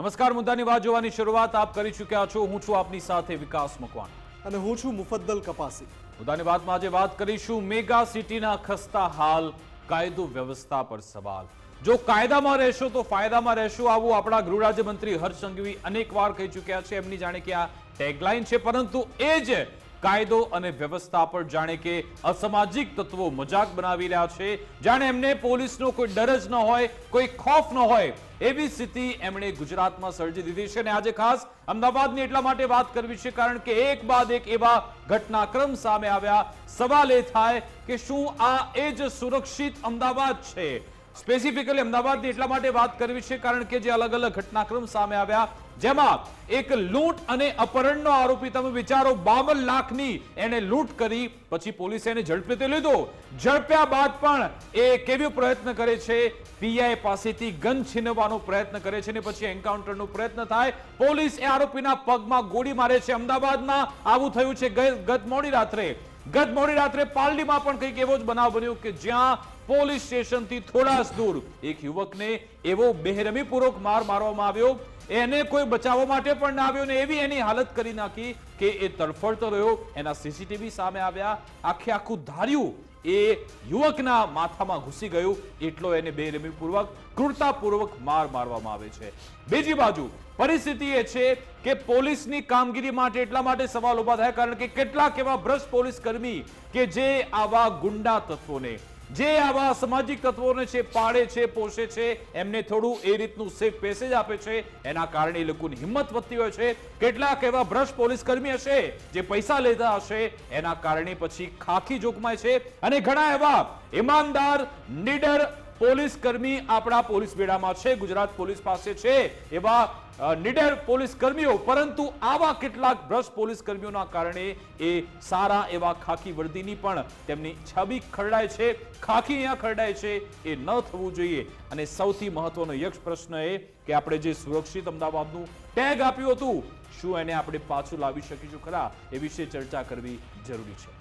નમસ્કાર મુદ્દાની વાત જોવાની શરૂઆત આપ કરી ચૂક્યા છો. હું છું આપની સાથે વિકાસ મકવાણા. અને હું છું મુફદ્દલ કપાસી. મુદ્દાની વાતમાં આજે વાત કરીશું મેગા સિટીના ખસ્તા હાલ કાયદો વ્યવસ્થા પર સવાલ. જો કાયદામાં રહેશો તો ફાયદામાં રહેશો આવું આપણા ગૃહ રાજ્યમંત્રી હર્ષ સંઘવી અનેકવાર કહી ચૂક્યા છે. એમની જાણે કે આ ટેગલાઇન છે પરંતુ એ જ કાયદો અને વ્યવસ્થા પર જાણે કે અસામાજિક તત્વો મજાક બનાવી રહ્યા છે. જાણે એમને પોલીસનો કોઈ ડર જ ન હોય, કોઈ ખોફ ન હોય, એવી સ્થિતિ એમણે ગુજરાતમાં સર્જી દીધી છે અને આજે ખાસ અમદાવાદની એટલા માટે વાત કરવી છે કારણ કે એક બાદ એક એવા ઘટનાક્રમ સામે આવ્યા. સવાલ એ થાય કે શું આ એ જ સુરક્ષિત અમદાવાદ છે? સ્પેસિફિકલી અમદાવાદની એટલા માટે વાત કરવી છે કારણ કે જે અલગ અલગ ઘટનાક્રમ સામે આવ્યા જેમાં એક લૂંટ અને અપહરણનો આરોપી. તમે વિચારો, બાવન લાખની એને લૂંટ કરી, પછી પોલીસે એને ઝડપે લીધો. ઝડપ્યા બાદ પણ એ કેવો પ્રયત્ન કરે છે? પીઆઈ પાસેથી ગન છીનવવાનો પ્રયત્ન કરે છે ને પછી એન્કાઉન્ટરનો પ્રયત્ન થાય. પોલીસ એ આરોપીના પગમાં ગોળી મારે છે. અમદાવાદમાં આવું થયું છે ગત મોડી રાત્રે. ગત મોડી રાત્રે પાલડીમાં પણ કંઈક એવો જ બનાવ બન્યો કે જ્યાં પોલીસ સ્ટેશનથી થોડા જ દૂર એક યુવકને એવો બેહરમીપૂર્વક માર મારવામાં આવ્યો. એને કોઈ બચાવવા માટે પણ ના આવ્યો ને એવી એની હાલત કરી નાખી કે એ તડફડતો રહ્યો. એના સીસીટીવી સામે આવ્યા. આખે આખું ધાર્યું એ યુવકના માથામાં ઘૂસી ગયું. એટલો એને બેરમીપૂર્વક, ક્રૂરતાપૂર્વક માર મારવામાં આવે છે. બીજી બાજુ, પરિસ્થિતિ એ છે કે પોલીસની કામગીરી માટે એટલા માટે સવાલ ઊભા થાય. કારણ કે કેટલાક એવા ભ્રષ્ટ પોલીસ કર્મી કે જે આવા ગુંડા તત્વોને જે આવા સામાજિક તત્વોને છે, પાળે છે, પોષે છે, એમને થોડું એ રીતનું સેફ પેસેજ આપે છે. એના કારણે એ લોકોની હિંમત વધતી હોય છે. કેટલાક એવા ભ્રષ્ટ પોલીસ કર્મી હશે જે પૈસા લેતા હશે. એના કારણે પછી ખાખી જોખમાય છે. અને ઘણા એવા ઈમાનદાર, નીડર પોલીસ કર્મી આપણા પોલીસ બેડામાં છે, ગુજરાત પોલીસ પાસે છે એવા નિડર પોલીસ કર્મીઓ. પરંતુ આવા કેટલાક ભ્રષ્ટ પોલીસ કર્મીઓના કારણે એ સારા એવા ખાખી વર્દીની પણ તેમની છબી ખરડાય છે, ખાખી અહીંયા ખરડાય છે, એ ન થવું જોઈએ. અને સૌથી મહત્વનો યક્ષ પ્રશ્ન એ કે આપણે જે સુરક્ષિત અમદાવાદનું ટેગ આપ્યું હતું, શું એને આપણે પાછું લાવી શકીશું ખરા? એ વિશે ચર્ચા કરવી જરૂરી છે.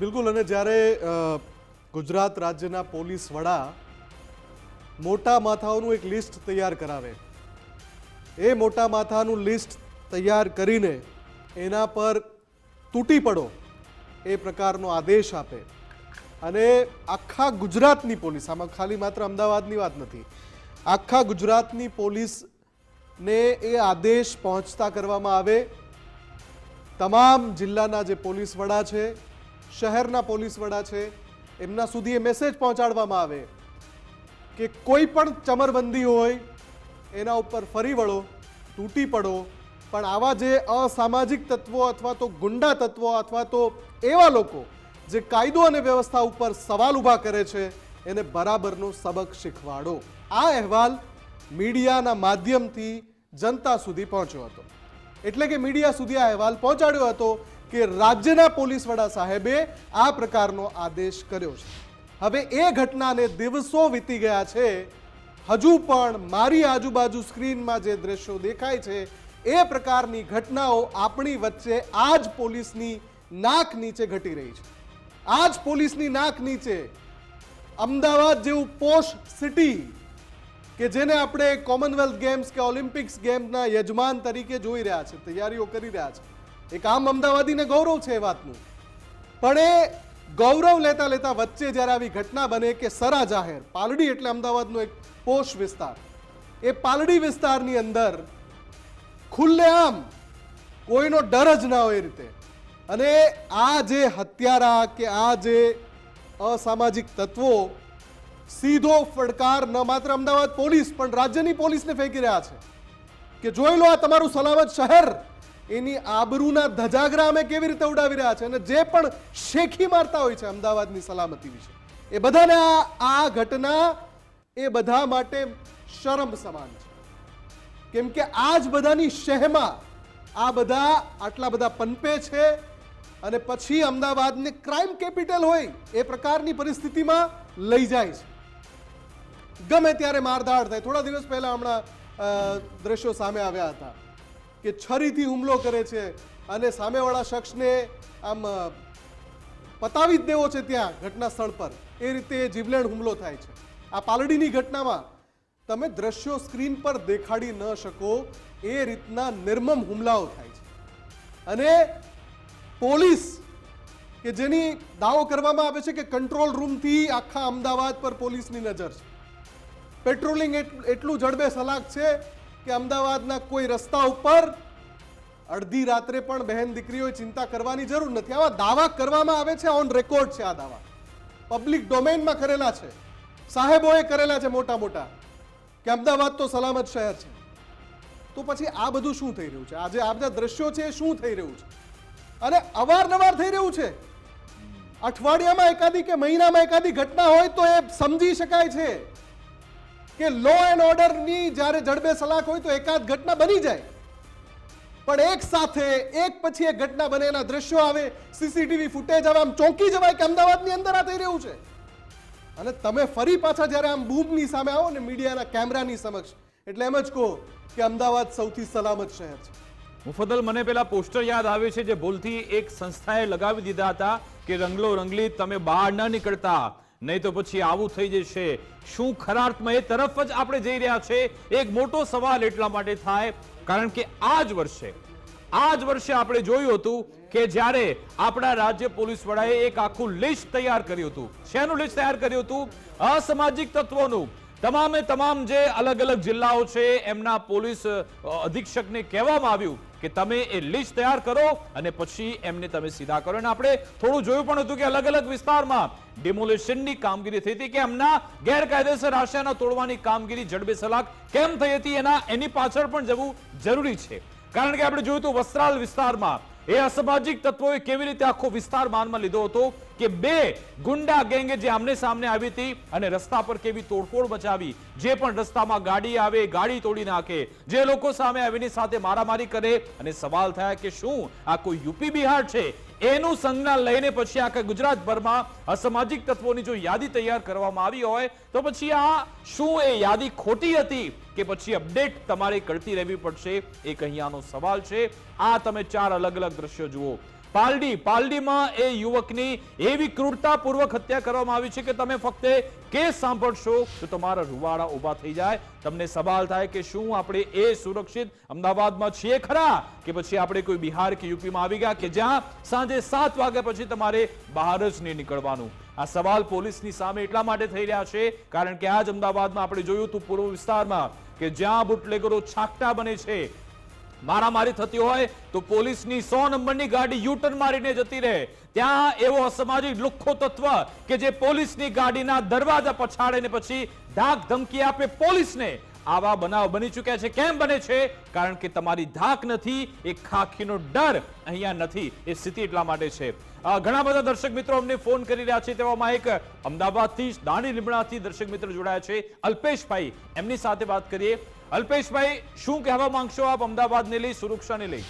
બિલકુલ, અને જ્યારે ગુજરાત રાજ્યના પોલીસ વડા મોટા માથાઓનું એક લિસ્ટ તૈયાર કરાવે. એ મોટા માથાનું લિસ્ટ તૈયાર કરીને એના પર તૂટી પડો એ પ્રકારનો આદેશ આપે. અને આખા ગુજરાતની પોલીસ, આમાં ખાલી માત્ર અમદાવાદની વાત નથી, આખા ગુજરાતની પોલીસને એ આદેશ પહોંચતા કરવામાં આવે. તમામ જિલ્લાના જે પોલીસ વડા છે, શહેરના પોલીસ વડા છે, એમના સુધી એ મેસેજ પહોંચાડવામાં આવે. કે કોઈ પણ ચમરબંધી હોય, એના ઉપર ફરી વળો, તૂટી પડો. પણ આવા જે અસામાજિક તત્વો અથવા તો ગુંડા તત્વો અથવા તો એવા લોકો જે કાયદો અને વ્યવસ્થા ઉપર સવાલ ઊભા કરે છે, એને બરાબરનો સબક શીખવાડો. આ અહેવાલ મીડિયાના માધ્યમથી જનતા સુધી પહોંચ્યો હતો. એટલે કે મીડિયા સુધી આ અહેવાલ પહોંચાડ્યો હતો કે રાજ્યના પોલીસ વડા સાહેબે આ પ્રકારનો આદેશ કર્યો છે. હવે એ ઘટનાને દિવસો વીતી ગયા છે. હજુ પણ મારી આજુબાજુ સ્ક્રીનમાં જે દ્રશ્યો દેખાય છે, એ પ્રકારની ઘટનાઓ આપણી વચ્ચે આ જ પોલીસની નાક નીચે ઘટી રહી છે. આ જ પોલીસની નાક નીચે અમદાવાદ જેવું પોશ સિટી કે જેને આપણે કોમનવેલ્થ ગેમ્સ કે ઓલિમ્પિક્સ ગેમ્સના યજમાન તરીકે જોઈ રહ્યા છે, તૈયારીઓ કરી રહ્યા છે. એક આમ અમદાવાદીને ગૌરવ છે એ વાતનું. પણ એ ગૌરવ લેતા લેતા વચ્ચે જ્યારે આવી ઘટના બને કે સરા જાહેર, પાલડી એટલે અમદાવાદનો એક પોષ વિસ્તાર. એ પાલડી વિસ્તારની અંદર ખુલ્લેઆમ કોઈનો ડર જ ના હોય એ રીતે. અને આ જે હત્યારા કે આ જે અસામાજિક તત્વો સીધો ફડકાર ન માત્ર અમદાવાદ પોલીસ પણ રાજ્યની પોલીસને ફેંકી રહ્યા છે. કે જોઈ લો આ તમારું સલામત શહેર. એની આબરૂના ધજાગરા અમે કેવી રીતે ઉડાવી રહ્યા છે અને જે પણ શેખી મારતા હોય છે અમદાવાદની સલામતી વિશે. એ બધાને આ ઘટના એ બધા માટે શરમ સમાન છે. કેમ કે આ જ બધાની શહેમાં આ બધા આટલા બધા પનપે છે અને પછી અમદાવાદને ક્રાઇમ કેપિટલ હોય એ પ્રકારની પરિસ્થિતિમાં લઈ જાય છે. ગમે ત્યારે મારધાડ થાય. થોડા દિવસ પહેલા હમણાં દ્રશ્યો સામે આવ્યા હતા. કે છરીથી હુમલો કરે છે અને સામેવાળા શખ્સને આમ પતાવી જ દેવો છે ત્યાં ઘટના સ્થળ પર. એ રીતે જીવલેણ હુમલો થાય છે. આ પાલડીની ઘટનામાં તમે દ્રશ્યો સ્ક્રીન પર દેખાડી ન શકો, એ રીતના નિર્મમ હુમલાઓ થાય છે. અને પોલીસ કે જેની દાવો કરવામાં આવે છે કે કંટ્રોલ રૂમથી આખા અમદાવાદ પર પોલીસની નજર છે. પેટ્રોલિંગ એટલું જડબે સલાક છે કે અમદાવાદના કોઈ રસ્તા ઉપર અડધી રાત્રે પણ બહેન દીકરીઓએ ચિંતા કરવાની જરૂર નથી. આવા દાવા કરવામાં આવે છે ઓન રેકોર્ડ છે આ દાવા. પબ્લિક ડોમેનમાં કરેલા છે. સાહેબોએ કરેલા છે મોટા મોટા. કે અમદાવાદ તો સલામત શહેર છે. તો પછી આ બધું શું થઈ રહ્યું છે? આજે આ બધા દ્રશ્યો છે એ શું થઈ રહ્યું છે? અને અવારનવાર થઈ રહ્યું છે. અઠવાડિયામાં એકાદી કે મહિનામાં એકાદી ઘટના હોય તો એ સમજી શકાય છે. કે લો એન્ડ ઓર્ડરની જ્યારે જડબે સલાક હોય તો એકાદ ઘટના બની જાય. પણ એક સાથે એક પછી એક ઘટના બને, એના દ્રશ્યો આવે સીસીટીવી ફૂટેજ આવે, આમ ચોંકી જવાય કે અમદાવાદની અંદર આ થઈ રહ્યું છે. અને તમે ફરી પાછા જ્યારે આમ બૂમની સામે આવો ને મીડિયાના કેમેરાની સમક્ષ, એટલે એમ જ કહો કે અમદાવાદ સૌથી સલામત શહેર છે. મુફદલ મને પેલા પોસ્ટર યાદ આવે છે જે ભૂલથી એક સંસ્થાએ લગાવી દીધા હતા કે રંગલો રંગલી, તમે બહાર ન નીકળતા. નહીં તો પછી આવું થઈ જશે. શું ખરા અર્થમાં એ તરફ જ આપણે જઈ રહ્યા છે? એક મોટો સવાલ એટલા માટે થાય, કારણ કે આ જ વર્ષે આ જ વર્ષે આપણે જોયું હતું કે જ્યારે આપણા રાજ્ય પોલીસ વડાએ એક આખું લિસ્ટ તૈયાર કર્યું હતું. શેનું લિસ્ટ તૈયાર કર્યું હતું? અસામાજિક તત્વોનું. તમામે તમામ જે અલગ અલગ જિલ્લાઓ છે, એમના પોલીસ અધિક્ષકને કહેવામાં આવ્યું કે તમે એ લિસ્ટ તૈયાર કરો અને પછી એમને તમે સીધા કરો. અને આપણે થોડું જોયું પણ હતું કે અલગ અલગ વિસ્તારમાં ડિમોલેશનની કામગીરી થઈ હતી કે એમના ગેરકાયદેસર આશયાના તોડવાની કામગીરી, જડબે સલાક કેમ થઈ હતી એના, એની પાછળ પણ જવું જરૂરી છે. કારણ કે આપણે જોયું હતું વસ્ત્રાલ વિસ્તારમાં એ અસામાજિક તત્વોએ કેવી રીતે આખો વિસ્તાર માનમાં લીધો હતો કે બે ગુંડા ગેંગે જે આમને સામને આવી હતી અને રસ્તા પર કેવી તોડફોડ મચાવી, જે પણ રસ્તામાં ગાડી આવે, ગાડી તોડી નાખે, જે લોકો સામે આવીની સાથે મારામારી કરે અને સવાલ થયા કે શું આ કોઈ યુપી બિહાર છે? એનું સંજ્ઞા લઈને પછી આખા ગુજરાતભરમાં અસામાજિક તત્વોની જો યાદી તૈયાર કરવામાં આવી હોય, તો પછી આ શું એ યાદી ખોટી હતી કે પછી અપડેટ તમારે કરતી રહેવી પડશે? એક અહીંયાનો સવાલ છે. આ તમે ચાર અલગ અલગ દ્રશ્યો જુઓ. પાલડી, પાલડીમાં એ યુવકની એવી ક્રૂરતાપૂર્વક હત્યા કરવામાં આવી છે કે તમે ફક્ત કેસ સાંભળશો તો તમારા રૂવાડા ઊભા થઈ જાય. તમને સવાલ થાય કે શું આપણે એ સુરક્ષિત અમદાવાદમાં છીએ ખરા? કે પછી આપણે કોઈ બિહાર કે યુપીમાં આવી ગયા કે જ્યાં સાંજે સાત વાગ્યા પછી તમારે બહાર જ નહીં નીકળવાનું? આ સવાલ પોલીસની સામે એટલા માટે થઈ રહ્યા છે કારણ કે આજ અમદાવાદમાં આપણે જોયું હતું પૂર્વ વિસ્તારમાં કે જ્યાં બુટલેગરો છાકટા બને છે મારામારી થતી હોય તો પોલીસની સો નંબરની ગાડી યુટર્ન મારીને જતી રહે. ત્યાં એવો અસામાજિક લુખ્ખો તત્વ કે જે પોલીસની ગાડીના દરવાજા પછાડે ને પછી ધાક ધમકી આપે પોલીસને. આવા બનાવ બની ચૂક્યા છે. કેમ બને છે? કારણ કે તમારી ધાક નથી, એ ખાખીનો ડર અહીંયા નથી. એ સ્થિતિ એટલા માટે છે. ઘણા બધા દર્શક મિત્રો અમને ફોન કરી રહ્યા છે તેવામાં એક અમદાવાદથી દાણી લીમડાથી દર્શક મિત્ર જોડાયા છે. અલ્પેશભાઈ, એમની સાથે વાત કરીએ. અલ્પેશભાઈ શું કહેવા માંગશો આપ અમદાવાદને લઈ સુરક્ષાને લઈ?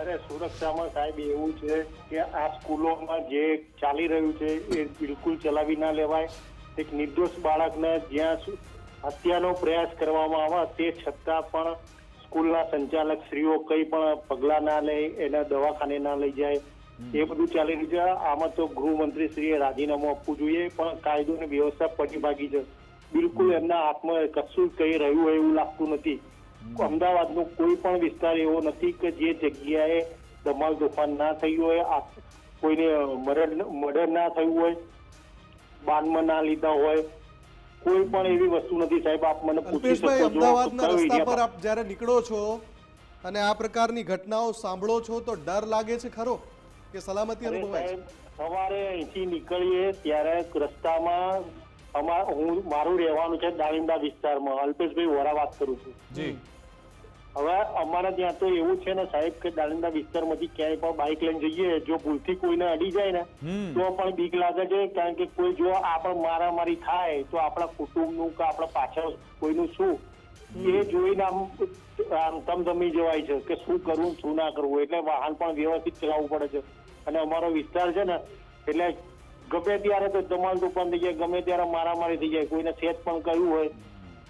અરે સુરક્ષામાં સાહેબ એવું છે કે આ સ્કૂલોમાં જે ચાલી રહ્યું છે એ બિલકુલ ચલાવી ના લેવાય. એક નિર્દોષ બાળકને જ્યાં હત્યાનો પ્રયાસ કરવામાં આવે તે છતાં પણ સ્કૂલના સંચાલક શ્રીઓ કંઈ પણ પગલાં ના લે એના દવાખાને ના લઈ જાય. એ બધું ચાલી રહ્યું છે. આમાં તો ગૃહમંત્રી શ્રીએ રાજીનામું આપવું જોઈએ પણ કાયદો અને વ્યવસ્થા પડી ભાગી છે. બિલકુલ એમના હાથમાં કશું કહી રહ્યું હોય એવું લાગતું નથી. અમદાવાદનો કોઈ પણ વિસ્તાર એવો નથી કે જે જગ્યાએ ધમાલ તોફાન ના થયું હોય કોઈને મર્ડર મર્ડર ના થયું હોય બાનમાં ના લીધા હોય કોઈ પણ એવી વસ્તુ નથી. સાહેબ આપ મને પૂછી શકો છો અમદાવાદના રસ્તા પર આપ જ્યારે નીકળો છો અને આ પ્રકારની ઘટનાઓ સાંભળો છો તો ડર લાગે છે ખરો કે સલામતી અનુભવાય સવારે અહીંથી નીકળીએ ત્યારે રસ્તામાં અમાર હું મારું રહેવાનું છે દાવિંદા વિસ્તારમાં. અલ્પેશભાઈ વોરા વાત કરું છું. જી. હવે અમારા ત્યાં તો એવું છે ને સાહેબ કે દાલિંદા વિસ્તારમાંથી ક્યાંય પણ બાઇક લઈને જઈએ જો ભૂલથી કોઈને અડી જાય ને તો પણ બીક લાગે છે. કારણ કે કોઈ જો આપણે મારામારી થાય તો આપણા કુટુંબનું કે આપણા પાછળ કોઈનું શું? એ જોઈને આમ આમ ધમધમી જવાય છે કે શું કરવું શું ના કરવું એટલે વાહન પણ વ્યવસ્થિત ચલાવવું પડે છે. અને અમારો વિસ્તાર છે ને એટલે ગમે ત્યારે તો ધમાલ તોફાન થઈ જાય ગમે ત્યારે મારામારી થઈ જાય કોઈને સેજ પણ કહ્યું હોય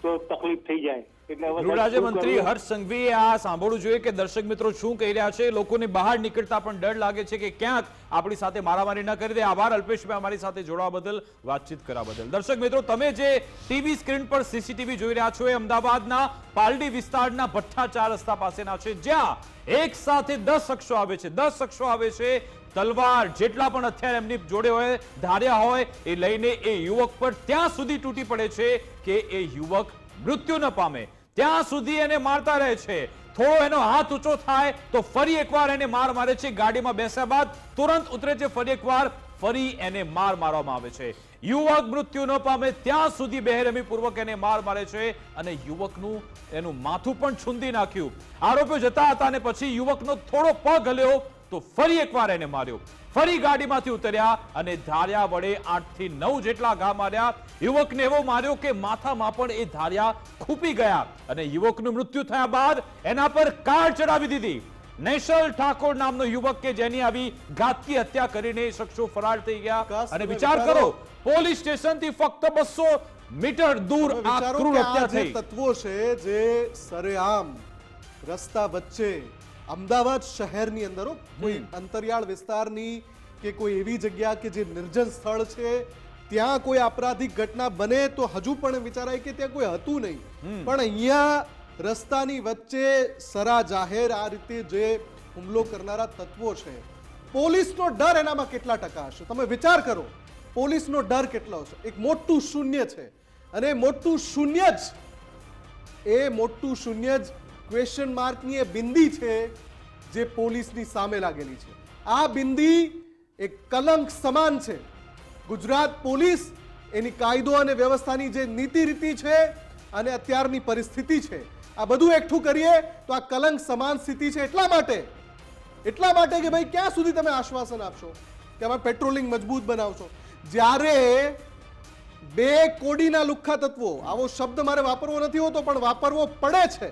તો તકલીફ થઈ જાય. કરવું? હર્ષ સંઘવીએ આ સાંભળવું જોઈએ કે દર્શક મિત્રો શું કહી રહ્યા છે લોકોને બહાર નીકળતા પણ ડર લાગે છે કે ક્યાંક આપણી સાથે મારામારી ન કરી દે. આભાર અલ્પેશભાઈ અમારી સાથે જોડવા બદલ વાતચીત કરવા બદલ. દર્શક મિત્રો તમે જે ટીવી સ્ક્રીન પર સીસીટીવી જોઈ રહ્યા છો એ અમદાવાદના પાલડી વિસ્તારના ભઠ્ઠા ચાર રસ્તા પાસેના છે. જ્યાં એક સાથે દસ શખ્સો આવે છે. દસ શખ્સો આવે છે તલવાર જેટલા પણ હથિયાર એમની જોડે હોય, ધાર્યા હોય, એ લઈને એ યુવક પર ત્યાં સુધી તૂટી પડે છે કે એ યુવક મૃત્યુ ન પામે. ત્યાં સુધી એને મારતા રહે છે. થોડો એનો હાથ ઊંચો થાય તો ફરી એકવાર એને માર મારે છે. ગાડીમાં બેસ્યા બાદ તુરંત ઉતરે છે ફરી એકવાર, ફરી એને માર મારવામાં આવે છે. યુવક મૃત્યુ ન પામે ત્યાં સુધી બેરહેમી પૂર્વક એને માર મારે છે અને યુવકનું એનું માથું પણ છૂંદી નાખ્યું. આરોપીઓ જતા હતા અને પછી યુવકનો થોડો પગ હલ્યો તો ફરી એકવાર એને માર્યો. ફરી ગાડીમાંથી ઉતર્યા અને ધાર્યા વડે આઠથી નવ જેટલા ઘા માર્યા. યુવકને એવો માર્યો કે માથામાં પણ એ ધાર્યા ખૂપી ગયા અને યુવકનું મૃત્યુ થયા બાદ એના પર કાર ચડાવી દીધી. નેશલ ઠાકોર નામનો યુવક કે જેની આવી ઘાતકી હત્યા કરીને શખ્સો ફરાર થઈ ગયા. અને વિચાર કરો પોલીસ સ્ટેશનથી ફક્ત બસો મીટર દૂર આ ક્રૂર હત્યા થઈ. તત્વો છે જે સરેઆમ રસ્તા વચ્ચે અમદાવાદ શહેરની અંદર કોઈ અંતરિયાળ વિસ્તારની કે કોઈ એવી જગ્યા કે જે નિર્જન સ્થળ છે ત્યાં કોઈ આપરાધિક ઘટના બને તો હજુ પણ વિચારાય કે ત્યાં કોઈ હતું નહીં. પણ અહીંયા રસ્તાની વચ્ચે સરા જાહેર આ રીતે જે હુમલો કરનારા તત્વો છે પોલીસનો ડર એનામાં કેટલા ટકા હશે? તમે વિચાર કરો પોલીસનો ડર કેટલો હશે એક મોટું શૂન્ય છે. અને મોટું શૂન્ય જ એ મોટું શૂન્ય જ ક્વેશ્ચન માર્કની એ બિંદી છે જે પોલીસની સામે લાગેલી છે. આ બિંદી એક કલંક સમાન છે. ગુજરાત પોલીસ એની કાયદો અને વ્યવસ્થાની જે નીતિ રીતિ છે અને અત્યારની પરિસ્થિતિ છે, આ બધું એકઠું કરીએ તો આ કલંક સમાન સ્થિતિ છે એટલા માટે એટલા માટે કે ભાઈ ક્યાં સુધી તમે આશ્વાસન આપશો કે અમે પેટ્રોલિંગ મજબૂત બનાવશો? જ્યારે બે કોડીના લુખ્ખા તત્વો, આવો શબ્દ મારે વાપરવો નથી હોતો, પણ વાપરવો પડે છે.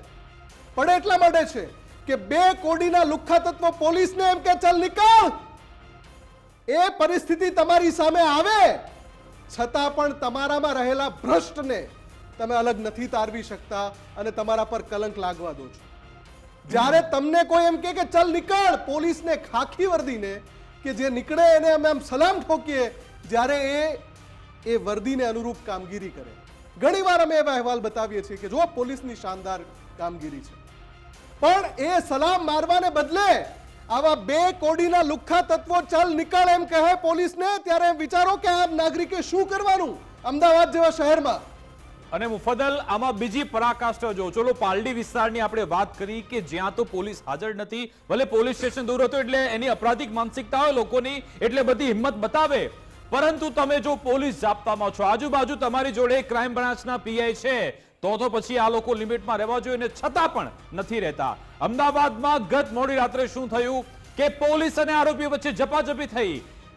પડે એટલા માટે છે કે બે કોડીના લુખ્ખા તત્વો પોલીસને એમ કે, ચાલ નીકળ. એ પરિસ્થિતિ તમારી સામે આવે, છતાં પણ તમારામાં રહેલા ભ્રષ્ટને તમે અલગ નથી તારવી શકતા અને તમારા પર કલંક લાગવા દો છો. જ્યારે તમને કોઈ એમ કે ચલ નીકળ, પોલીસને ખાખી વર્દીને કે જે નીકળે એને અમે આમ સલામ ઠોકીએ, જ્યારે એ એ વર્દીને અનુરૂપ કામગીરી કરે. ઘણીવાર અમે એવા અહેવાલ બતાવીએ છીએ કે જો પોલીસની શાનદાર કામગીરી છે. પણ એ સલામ મારવાને બદલે આવા બે કોડીના લુખ્ખા તત્વો ચાલ નીકળ એમ કહે પોલીસને, ત્યારે વિચારો કે આમ નાગરિકે શું કરવાનું? અમદાવાદ જેવા શહેરમાં. અને મુફદલ આમાં બીજી પરાકાષ્ઠા જો. ચલો, પાલડી વિસ્તારની આપણે વાત કરી કે જ્યાં તો પોલીસ હાજર નથી. ભલે પોલીસ સ્ટેશન દૂર હતું એટલે એની અપરાધિક માનસિકતા હોય લોકોની એટલે બધી હિંમત બતાવે. પરંતુ તમે જો પોલીસ જાપ્તામાં છો, આજુબાજુ તમારી જોડે ક્રાઇમ બ્રાન્ચના પીઆઈ છે. તો તો પછી આ લોકો લિમિટમાં રહેવા જોઈએ ને છતાં પણ નથી રહેતા. અમદાવાદમાં ગત મોડી રાત્રે શું થયું કે પોલીસ અને આરોપી વચ્ચે ઝપાઝપી થઈ.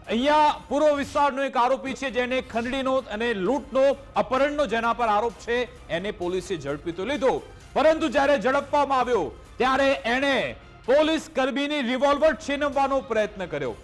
અહીંયા પૂર્વ વિસ્તારનો એક આરોપી છે જેને ખંડણીનો અને લૂંટનો અપહરણનો જેના પર આરોપ છે, એને પોલીસે ઝડપી તો લીધો. પરંતુ જ્યારે ઝડપવામાં આવ્યો, ત્યારે એણે પોલીસ કર્મીની રિવોલ્વર છીનવવાનો પ્રયત્ન કર્યો.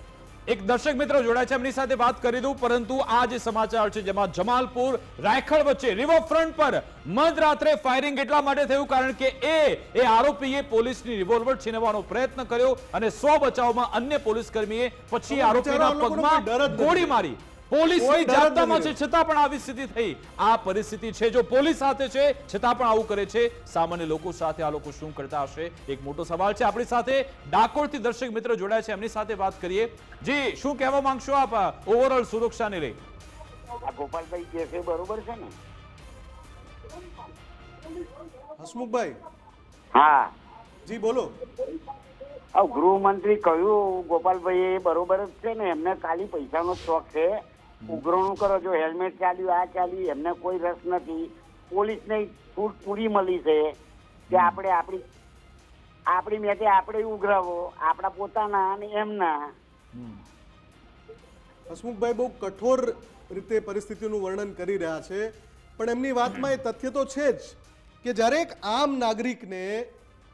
એક દર્શક મિત્ર જોડાય છે એમની સાથે વાત કરી દઉં. પરંતુ આ જે સમાચાર છે જેમાં જમાલપુર રાયખડ વચ્ચે રિવરફ્રન્ટ પર મધરાત્રે ફાયરિંગ એટલા માટે થયું કારણ કે એ એ આરોપીએ પોલીસની રિવોલ્વર છીનવાનો પ્રયત્ન કર્યો અને સો બચાવમાં અન્ય પોલીસ કર્મીએ પછી આરોપીના પગમાં ગોળી મારી. પોલીસની જાપ્તામાં છે છતાં પણ આવી સ્થિતિ થઈ. આ પરિસ્થિતિ છે જો પોલીસ સાથે છે છતાં પણ આવું કરે છે. સામાન્ય લોકો સાથે આ લોકો શું કરતા હશે? એક મોટો સવાલ છે આપણી સાથે. ડાકોરથી દર્શક મિત્ર જોડાય છે. એમની સાથે વાત કરીએ. જી શું કહેવા માંગશો આપ ઓવરઓલ સુરક્ષાને લઈ? આ ગોપાલભાઈ કે છે બરોબર છે ને? હસમુખભાઈ. હા. જી બોલો. આ ગૃહમંત્રી કહ્યું ગોપાલભાઈ એ બરોબર જ છે ને એમને ખાલી પૈસાનો શોખ છે. ઉઘરાણું કરો, જો હેલ્મેટ ચાલ્યું, આ ચાલ્યું, એમને કોઈ રસ નથી. પોલીસને છૂટ પૂરી મળી છે કે આપણે આપણી આપણી મેટે આપણે ઉઘરાવો, આપણા પોતાના અને એમના. હસમુખભાઈ બહુ કઠોર રીતે પરિસ્થિતિનું વર્ણન કરી રહ્યા છે, પણ એમની વાતમાં એ તથ્ય તો છે જ કે જ્યારે એક આમ નાગરિકને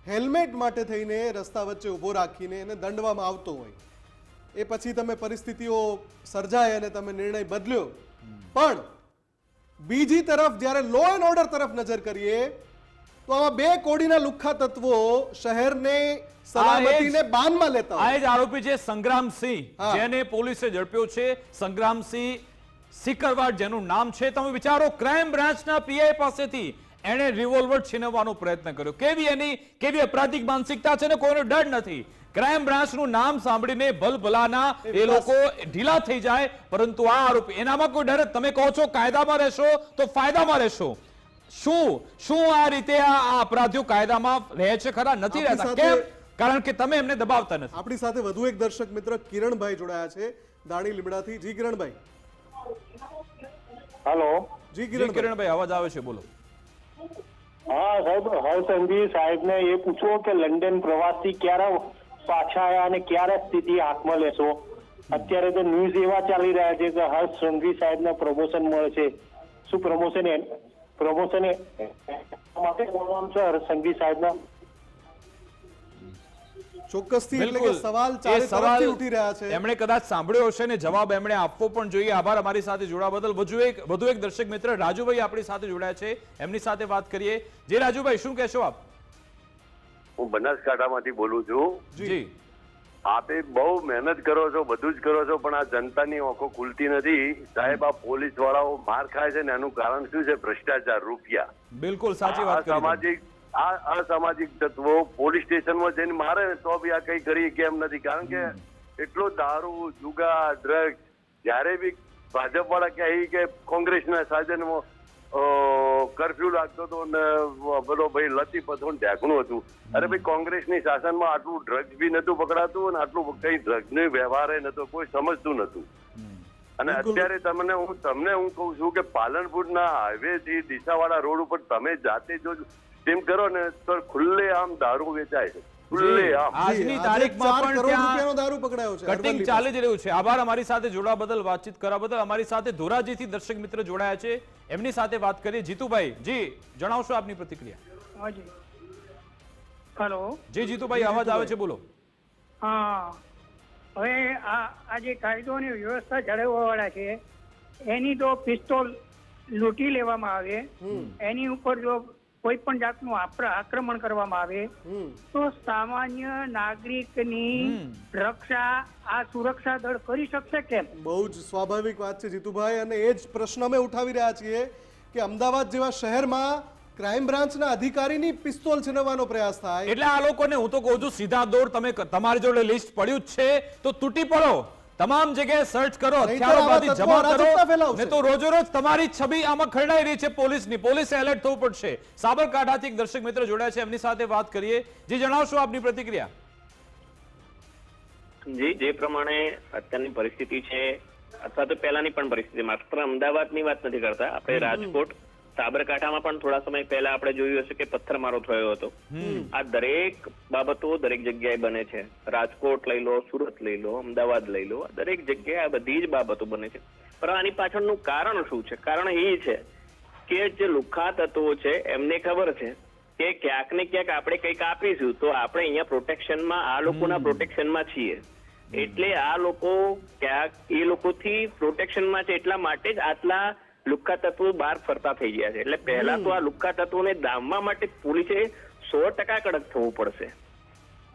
હેલ્મેટ માટે થઈને રસ્તા વચ્ચે ઊભો રાખીને એને દંડવામાં આવતો હોય એ પછી તમે પરિસ્થિતિઓ સર્જાય અને તમે નિર્ણય બદલ્યો. પણ બીજી તરફ જ્યારે લો એન્ડ ઓર્ડર તરફ નજર કરીએ તો આવા બે કોડીના લુખ્ખા તત્વો શહેરને સલામતીને બાનમાં લેતા આ જ આરોપી છે સંગ્રામસિંહ. જેને પોલીસે ઝડપ્યો છે. સંગ્રામસિંહ સિકરવાડ જેનું નામ છે. તમે વિચારો ક્રાઇમ બ્રાન્ચના પીઆઈ પાસેથી એણે રિવોલ્વર છીનવવાનો પ્રયત્ન કર્યો. કેવી એની કેવી અપરાધિક માનસિકતા છે ને કોઈનો ડર નથી. ક્રાઇમ બ્રાન્ચનું નામ સાંભળીને ભલભલાના એ લોકો ઢીલા થઈ જાય પરંતુ આ આરોપ એનામાં કોઈ ડર તમે કહો છો કાયદામાં રહેશો તો ફાયદામાં રહેશો. શું શું આ રીતે આ અપરાધીઓ કાયદામાં રહે છે ખરા? નથી રહેતા. કેમ? કારણ કે તમે એમને દબાવતા નથી. આપણી સાથે વધુ એક દર્શક મિત્ર કિરણભાઈ જોડાયા છે દાણી લીમડાથી. જી કિરણભાઈ. હેલો. જી કિરણ કિરણભાઈ. અવાજ આવે છે બોલો. હા સાહેબ હર્ષંઘવી સાહેબને એ પૂછો કે લંડન પ્રવાસી ક્યારે પાછા આવ્યા અને ક્યારે સ્થિતિ હાથમાં લેશો? અત્યારે તો ન્યૂઝ એવા ચાલી રહ્યા છે કે હર્ષ સંઘવી સાહેબને પ્રમોશન મળે છે. શું પ્રમોશન પ્રમોશન માટે બોલવાનું છે હર્ષ સંઘવી સાહેબના. ચોક્કસથી એટલે કે સવાલ ચારે તરફથી ઉઠી રહ્યા છે. એમણે કદાચ સાંભળ્યો હશે ને જવાબ એમણે આપવો પણ જોઈએ. આભાર અમારી સાથે જોડા બદલ. વધુ એક વધુ એક દર્શક મિત્ર રાજુભાઈ આપણી સાથે જોડાયા છે. એમની સાથે વાત કરીએ. જે રાજુભાઈ શું કહેશો આપ? હું બનાસકાંઠામાંથી બોલું છું. જી. આપે બહુ મહેનત કરો છો બધું જ કરો છો પણ આ જનતાની આંખો ખુલતી નથી. સાહેબ આ પોલીસ વાળાઓ માર ખાય છે ને એનું કારણ શું છે? ભ્રષ્ટાચાર રૂપિયા. બિલકુલ સાચી વાત સામાજિક આ અસામાજિક તત્વો પોલીસ સ્ટેશનમાં જઈને મારે તો બી આ કઈ કરી કેમ નથી? કારણ કે એટલો દારૂ જુગા ડ્રગ્સ જ્યારે બી ભાજપ વાળા કહે કે કોંગ્રેસના શાસનમાં કરફ્યુ લાગતો હતો ને પેલો ભાઈ લતી પથોન ઢેકણું હતું. અરે ભાઈ કોંગ્રેસની શાસનમાં આટલું ડ્રગ્સ બી નતું પકડાતું અને આટલું કઈ ડ્રગ્સ નો વ્યવહાર નતો કોઈ સમજતું નતું અને અત્યારે તમને હું તમને હું કહું છું કે પાલનપુરના હાઈવે થી દિશાવાળા રોડ ઉપર તમે જાતે જો તેમ કરો ને તો ખુલ્લે આમ દારૂ વેચાય છે. આજની તારીખમાં પણ ત્યાં દારૂ પકડાયો છે કટિંગ ચાલી જ રહ્યું છે. આભાર અમારી સાથે જોડા બદલ વાતચીત કરવા બદલ. અમારી સાથે ધોરાજીથી દર્શક મિત્ર જોડાયા છે. એમની સાથે વાત કરીએ. જીતુભાઈ જી જણાવશો આપની પ્રતિક્રિયા. હેલો. જી જીતુભાઈ અવાજ આવે છે બોલો. હા. હવે આ આ જે કાયદોની વ્યવસ્થા જાળવવાવાળા છે એની તો પિસ્તોલ લૂંટી લેવામાં આવે. એની ઉપર જો કોઈ પણ જાતનું આક્રમણ કરવામાં આવે તો સામાન્ય નાગરિકની રક્ષા આ સુરક્ષા દળ કરી શકશે કેમ? બહુ જ સ્વાભાવિક વાત છે જીતુભાઈ અને એ જ પ્રશ્ન અમે ઉઠાવી રહ્યા છીએ કે અમદાવાદ જેવા શહેરમાં ક્રાઇમ બ્રાન્ચના અધિકારીની પિસ્તોલ છીનવવાનો પ્રયાસ થાય. એટલે આ લોકોને હું તો કહું છું સીધા દોર તમે તમારી જોડે લિસ્ટ પડ્યું જ છે તો તૂટી પડો. તમામ જગ્યાએ સર્ચ કરો તત્વો જમા કરો. ને તો રોજોરોજ તમારી છબી આમાં ખરડાઈ રહી છે પોલીસની. પોલીસે એલર્ટ થવું પડશે. સાબરકાંઠાથી એક દર્શક મિત્ર જોડાયા છે એમની સાથે વાત કરીએ. જે જણાવશો આપની પ્રતિક્રિયા. જી જે પ્રમાણે અત્યારની પરિસ્થિતિ છે અથવા તો પહેલાની પણ પરિસ્થિતિ માત્ર અમદાવાદની વાત નથી કરતા. આપણે રાજકોટ સાબરકાંઠામાં પણ થોડા સમય પહેલા આપણે જોયું હશે કે પથ્થરમારો થયો હતો. આ દરેક બાબતો દરેક જગ્યાએ બને છે. રાજકોટ લઈ લો સુરત લઈ લો અમદાવાદ લઈ લો દરેક જગ્યાએ આ બધી જ બાબતો બને છે. પણ આની પાછળનું કારણ શું છે? કારણ એ છે કે જે લુખા તત્વો છે એમને ખબર છે કે ક્યાંક ને ક્યાંક આપણે કંઈક આપીશું તો આપણે અહીંયા પ્રોટેક્શનમાં આ લોકોના પ્રોટેક્શનમાં છીએ. એટલે આ લોકો ક્યાંક એ લોકોથી પ્રોટેક્શનમાં છે એટલા માટે જ આટલા લુખ્ખા તત્વો બહાર ફરતા થઈ ગયા છે. એટલે પહેલા તો આ લુક્કા તત્વોને દામવા માટે પોલીસે સો ટકા કડક થવું પડશે.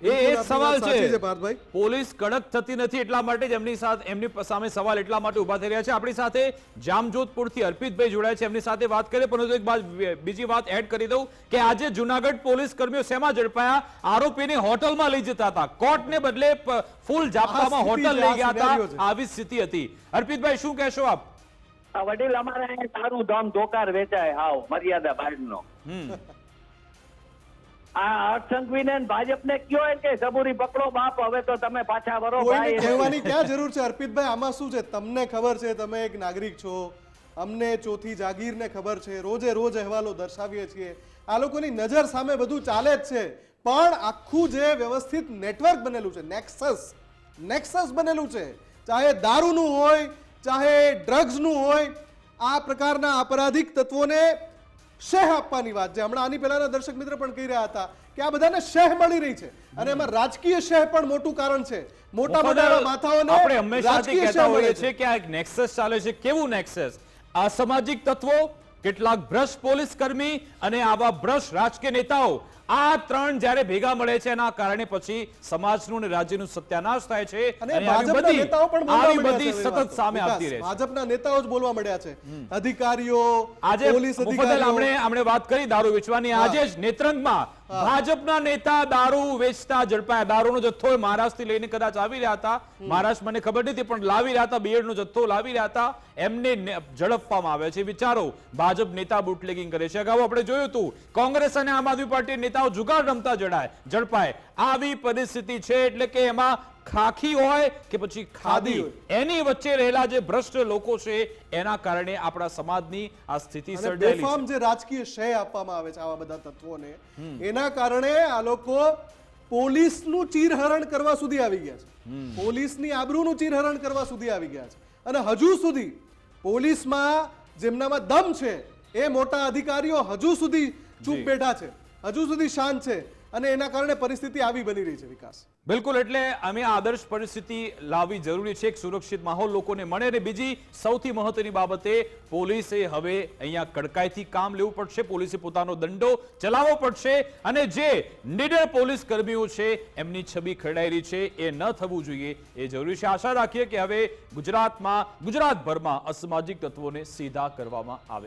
એ એ સવાલ છે. પોલીસ કડક થતી નથી એટલા માટે જ એમની સાથે એમની સામે સવાલ એટલા માટે ઊભા થઈ રહ્યા છે. આપણી સાથે જામજોધપુરથી અર્પિતભાઈ જોડાયા છે. એમની સાથે વાત કરીએ પરંતુ એક બાદ બીજી વાત એડ કરી દઉં કે આજે જુનાગઢ પોલીસ કર્મીઓ શેમાં ઝડપાયા? આરોપીને હોટલમાં લઈ જતા હતા. કોર્ટને બદલે ફૂલ જાપ્તામાં હોટલ લઈ ગયા હતા. આવી સ્થિતિ હતી. અર્પિતભાઈ શું કહેશો આપ? વડીલ અમારે સારું ધામ ધોકાર વેચાય. હાવ મર્યાદા બહારનો આ હર્ષસંઘવીને ને ભાજપને કયો એમ કે સબુરી પકડો બાપ હવે તો તમે પાછા વરો ભાઈ. કહેવાની ક્યાં જરૂર છે? અર્પિતભાઈ આમાં શું છે? તમને ખબર છે તમે એક નાગરિક છો. અમને ચોથી જાગીરને ખબર છે. રોજે રોજ અહેવાલો દર્શાવીએ છીએ. આ લોકોની નજર સામે બધું ચાલે જ છે. પણ આખું જે વ્યવસ્થિત નેટવર્ક બનેલું છે નેક્સસ નેક્સસ બનેલું છે. ચાહે દારૂનું હોય ચાહે ડ્રગ્સનું હોય આ પ્રકારના અપરાધિક તત્વોને શેહ આપવાની વાત છે. હમણાં આની પહેલાના દર્શક મિત્ર પણ કહી રહ્યા હતા કે આ બધાને શેહ મળી રહી છે. અને એમાં રાજકીય શેહ પણ મોટું કારણ છે. મોટા મોટા માથાઓને આપણે હંમેશાથી કહેતા હોઈએ. છીએ કે આ એક નેક્સસ ચાલે છે. કેવું નેક્સસ અસામાજિક તત્વો કેટલાક ભ્રષ્ટ પોલીસ કર્મી અને આવા ભ્રષ્ટ રાજકીય નેતાઓ આ ત્રણ જ્યારે ભેગા મળે છે એના કારણે પછી સમાજનું અને રાજ્યનું સત્યાનાશ થાય છે અને ભાજપના બધી- નેતાઓ પણ આવી બધી સતત સામે આવતી રહે ભાજપના નેતાઓ જ બોલવા મળ્યા છે. અધિકારીઓ આજે પોલીસ અધિકારીઓ આપણે આપણે વાત કરી દારૂ વેચવાની. આજે જ નેત્રંગમાં ભાજપના નેતા દારૂ વેચતા ઝડપાયા. દારૂનો જથ્થો મહારાષ્ટ્રથી લઈને કદાચ આવી રહ્યા હતા. મહારાષ્ટ્ર મને ખબર નથી પણ લાવી રહ્યા હતા બિયરનો જથ્થો લાવી રહ્યા હતા. એમને ઝડપવામાં આવે છે. વિચારો ભાજપ નેતા બુટલેગિંગ કરે છે. અગાઉ આપણે જોયું હતું કોંગ્રેસ અને આમ આદમી પાર્ટી નેતાઓ જુગાર રમતા જડાય ઝડપાય. આવી પરિસ્થિતિ છે એટલે કે એમાં ખાખી હોય કે પછી ખાદી એની વચ્ચે રહેલા જે ભ્રષ્ટ લોકો છે એના કારણે આપણા સમાજની આ સ્થિતિ સર્જાયેલી છે. બેફામ જે રાજકીય શય આપવામાં આવે છે આવા બધા તત્વોને એના કારણે આ લોકો પોલીસનું ચીરહરણ કરવા સુધી આવી ગયા છે. પોલીસની આબરૂનું ચીરહરણ કરવા સુધી આવી ગયા છે. અને હજુ સુધી પોલીસમાં જેમનામાં દમ છે એ મોટા અધિકારીઓ હજુ સુધી ચૂપ બેઠા છે. હજુ સુધી શાંત છે. અને એના કારણે પરિસ્થિતિ આવી બની રહી છે વિકાસ. બિલકુલ, એટલે અમે આદર્શ પરિસ્થિતિ લાવવી જરૂરી છે, એક સુરક્ષિત માહોલ લોકોને મળે અને બીજી સૌથી મહત્વની બાબતે પોલીસે હવે અહીંયા કડકાઈથી કામ લેવું પડશે, પોલીસે પોતાનો દંડો ચલાવવો પડશે અને જે નિડર પોલીસ કર્મીઓ છે, એમની છબી ખરડાઈ રહી છે, એ ન થવું જોઈએ, એ જરૂરી છે. આશા રાખીએ કે હવે ગુજરાતમાં, ગુજરાતભરમાં અસામાજિક તત્વોને સીધા કરવામાં આવે.